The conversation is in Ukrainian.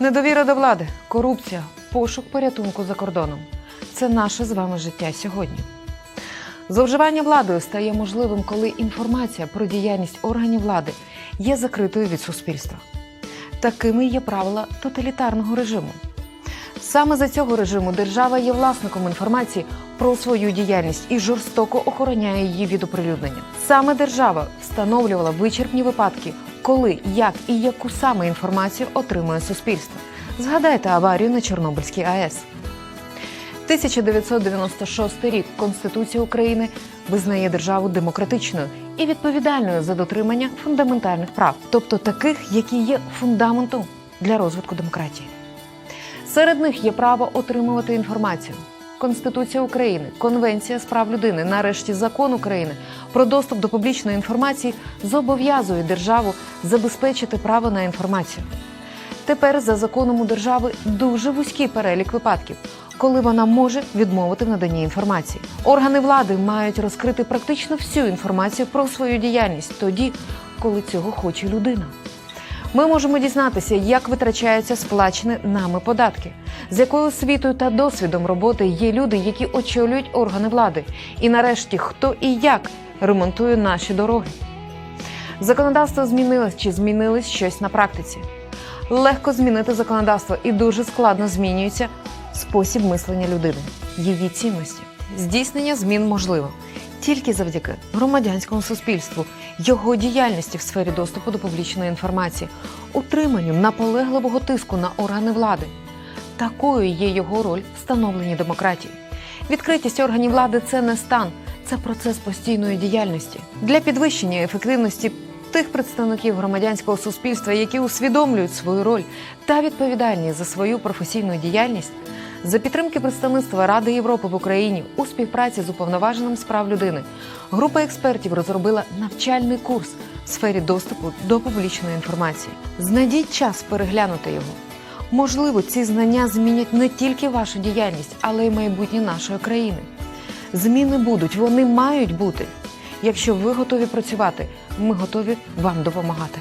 Недовіра до влади, корупція, пошук порятунку за кордоном це наше з вами життя сьогодні. Зловживання владою стає можливим, коли інформація про діяльність органів влади є закритою від суспільства. Такими є правила тоталітарного режиму. Саме за цього режиму держава є власником інформації про свою діяльність і жорстоко охороняє її від оприлюднення. Саме держава встановлювала вичерпні випадки, коли, як і яку саме інформацію отримує суспільство. Згадайте аварію на Чорнобильській АЕС. 1996 рік Конституція України визнає державу демократичною і відповідальною за дотримання фундаментальних прав, тобто таких, які є фундаментом для розвитку демократії. Серед них є право отримувати інформацію. Конституція України, Конвенція з прав людини, нарешті закон України про доступ до публічної інформації зобов'язує державу забезпечити право на інформацію. Тепер за законом у держави дуже вузький перелік випадків, коли вона може відмовити в наданні інформації. Органи влади мають розкрити практично всю інформацію про свою діяльність тоді, коли цього хоче людина. Ми можемо дізнатися, як витрачаються сплачені нами податки, з якою освітою та досвідом роботи є люди, які очолюють органи влади, і нарешті хто і як ремонтує наші дороги. Законодавство змінилось чи змінилось щось на практиці. Легко змінити законодавство і дуже складно змінюється спосіб мислення людини, її цінності. Здійснення змін можливо тільки завдяки громадянському суспільству, його діяльності в сфері доступу до публічної інформації, утриманню наполегливого тиску на органи влади. Такою є його роль в становленні демократії. Відкритість органів влади це не стан, це процес постійної діяльності для підвищення ефективності тих представників громадянського суспільства, які усвідомлюють свою роль та відповідальність за свою професійну діяльність. За підтримки представництва Ради Європи в Україні у співпраці з уповноваженим з прав людини група експертів розробила навчальний курс в сфері доступу до публічної інформації. Знайдіть час переглянути його. Можливо, ці знання змінять не тільки вашу діяльність, але й майбутнє нашої країни. Зміни будуть, вони мають бути. Якщо ви готові працювати, ми готові вам допомагати.